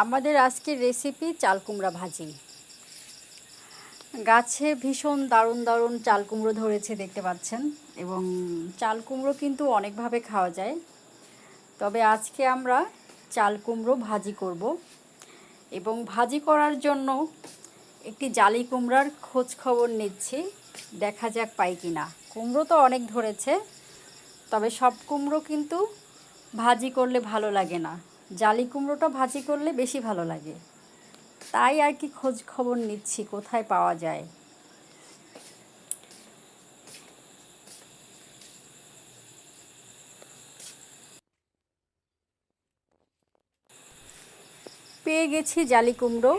আমাদের আজকের রেসিপি চাল কুমড়া ভাজি। গাছে ভীষণ দারুণ দারুণ চাল কুমড়ো ধরেছে দেখতে পাচ্ছেন এবং চাল কুমড়ো কিন্তু অনেকভাবে খাওয়া যায়। তবে আজকে আমরা চাল কুমড়ো ভাজি করব এবং ভাজি করার জন্য একটি জালি কুমড়ার খোঁজ খবর নিচ্ছি, দেখা যাক পাই কি না। কুমড়ো তো অনেক ধরেছে, তবে সব কুমড়ো কিন্তু ভাজি করলে ভালো লাগে না। জালি কুমড়োটা ভাজি করলে বেশি ভালো লাগে। তাই আর কি খোঁজ খবর নিচ্ছি, কোথায় পাওয়া যায়। পেয়ে গেছি জালি কুমড়ো।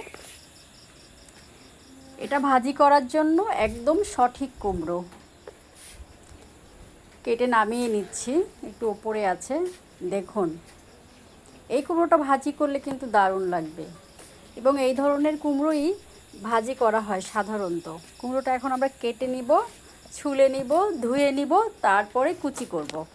এটা ভাজি করার জন্য একদম সঠিক কুমড়ো। কেটে নামিয়ে নিচ্ছি, একটু ওপরে আছে, দেখুন। এই কুমড়োটা ভাজি করলে কিন্তু দারুণ লাগবে। এবং এই ধরনের কুমড়োই ভাজি করা হয় সাধারণত। কুমড়োটা এখন আমরা কেটে নিব, ছুলে নিব, ধুয়ে নিব, তারপরে কুচি করব।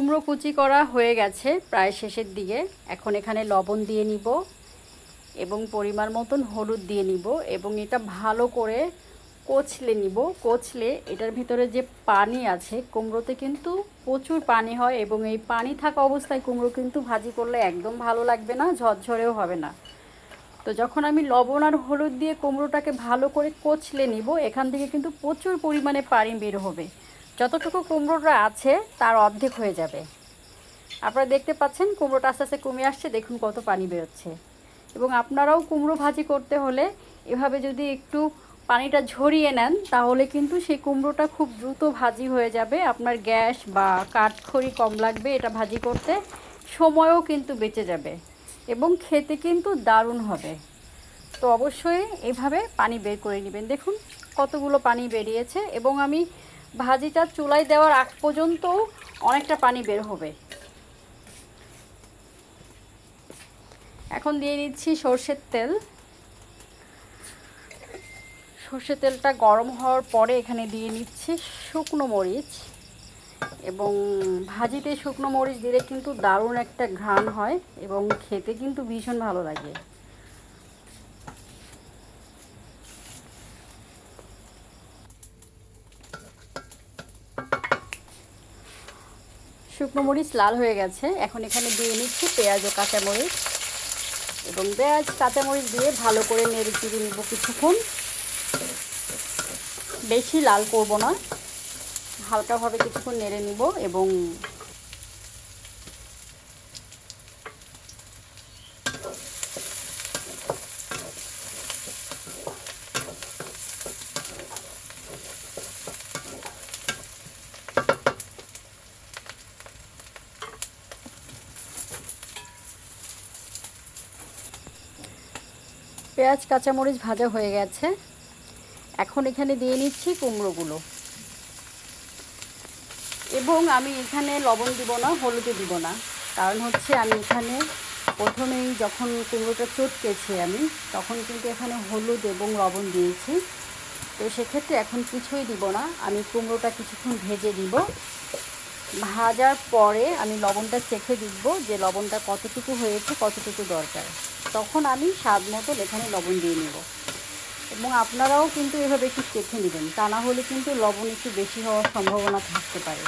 কুমড়ো কুচি করা হয়ে গেছে প্রায় শেষের দিকে। এখন এখানে লবণ দিয়ে নিব এবং পরিমাণ মতন হলুদ দিয়ে নিব এবং এটা ভালো করে কচলে নিব। কচলে এটার ভিতরে যে পানি আছে, কুমড়োতে কিন্তু প্রচুর পানি হয় এবং এই পানি থাকা অবস্থায় কুমড়ো কিন্তু ভাজি করলে একদম ভালো লাগবে না, ঝরঝরেও হবে না। তো যখন আমি লবণ আর হলুদ দিয়ে কুমড়োটাকে ভালো করে কচলে নিব, এখান থেকে কিন্তু প্রচুর পরিমাণে পানি বের হবে। যতটুকু কুমড়োটা আছে, তার অর্ধেক হয়ে যাবে। আপনারা দেখতে পাচ্ছেন, কুমড়োটা আস্তে আস্তে কমে আসছে, দেখুন কত পানি বেরোচ্ছে। এবং আপনারাও কুমড়ো ভাজি করতে হলে এভাবে যদি একটু পানিটা ঝরিয়ে নেন, তাহলে কিন্তু সেই কুমড়োটা খুব দ্রুত ভাজি হয়ে যাবে। আপনার গ্যাস বা কাঠখড়ি কম লাগবে এটা ভাজি করতে, সময়ও কিন্তু বেঁচে যাবে এবং খেতে কিন্তু দারুণ হবে। তো অবশ্যই এভাবে পানি বের করে নেবেন। দেখুন কতগুলো পানি বেরিয়েছে এবং আমি ভাজিটা চুলায় দেওয়ার আগ পর্যন্ত অনেকটা পানি বের হবে। এখন দিয়ে নিচ্ছি সর্ষের তেল। সর্ষের তেলটা গরম হওয়ার পরে এখানে দিয়ে নিচ্ছি শুকনো মরিচ এবং ভাজিতে শুকনো মরিচ দিলে কিন্তু দারুণ একটা ঘ্রাণ হয় এবং খেতে কিন্তু ভীষণ ভালো লাগে। শুকনো মরিচ লাল হয়ে গেছে। এখন এখানে দিয়ে নিচ্ছি পেঁয়াজ ও কাঁচামরিচ এবং পেঁয়াজ, কাঁচামরিচ দিয়ে ভালো করে নেড়ে চিড়ে নেব কিছুক্ষণ। বেশি লাল করব না, হালকাভাবে কিছুক্ষণ নেড়ে নিব এবং পেঁয়াজ, কাঁচামরিচ ভাজা হয়ে গেছে। এখন এখানে দিয়ে নিচ্ছি কুমড়োগুলো। এবং আমি এখানে লবণ দিব না হলুদও দিব না। কারণ হচ্ছে আমি এখানে প্রথমেই যখন কুমড়োটা চটকেছি আমি, তখন কিন্তু এখানে হলুদ এবং লবণ দিয়েছি। তো সেক্ষেত্রে এখন কিছুই দিব না। আমি কুমড়োটা কিছুক্ষণ ভেজে দিব ভাজার পরে আমি লবণটা চেখে দিব যে লবণটা কতটুকু হয়েছে, কতটুকু দরকার। তখন আমি স্বাদ মতো এখানে লবণ দিয়ে নেব। এবং আপনারাও কিন্তু এভাবে একটু চেখে নেবেন। তা না হলে কিন্তু লবণ একটু বেশি হওয়ার সম্ভাবনা থাকতে পারে।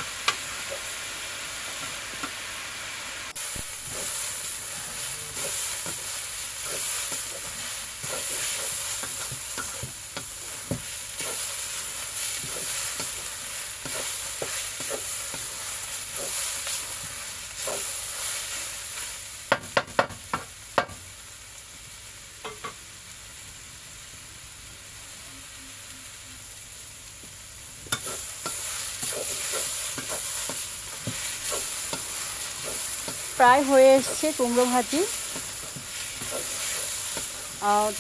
প্রায় হয়ে এসছে কুমড়ো ভাজি।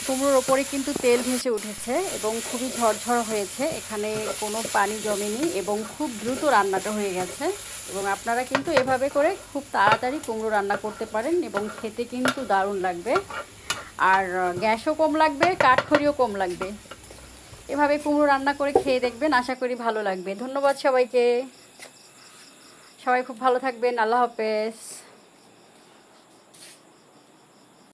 কুমড়োর ওপরে কিন্তু তেল ভেসে উঠেছে এবং খুবই ঝরঝর হয়েছে। এখানে কোনো পানি জমেনি এবং খুব দ্রুত রান্নাটা হয়ে গেছে। এবং আপনারা কিন্তু এভাবে করে খুব তাড়াতাড়ি কুমড়ো রান্না করতে পারেন এবং খেতে কিন্তু দারুণ লাগবে। আর গ্যাসও কম লাগবে, কাঠখড়িও কম লাগবে। এভাবে কুমড়ো রান্না করে খেয়ে দেখবেন, আশা করি ভালো লাগবে। ধন্যবাদ সবাইকে। সবাই খুব ভালো থাকবেন। আল্লাহ হাফেজ।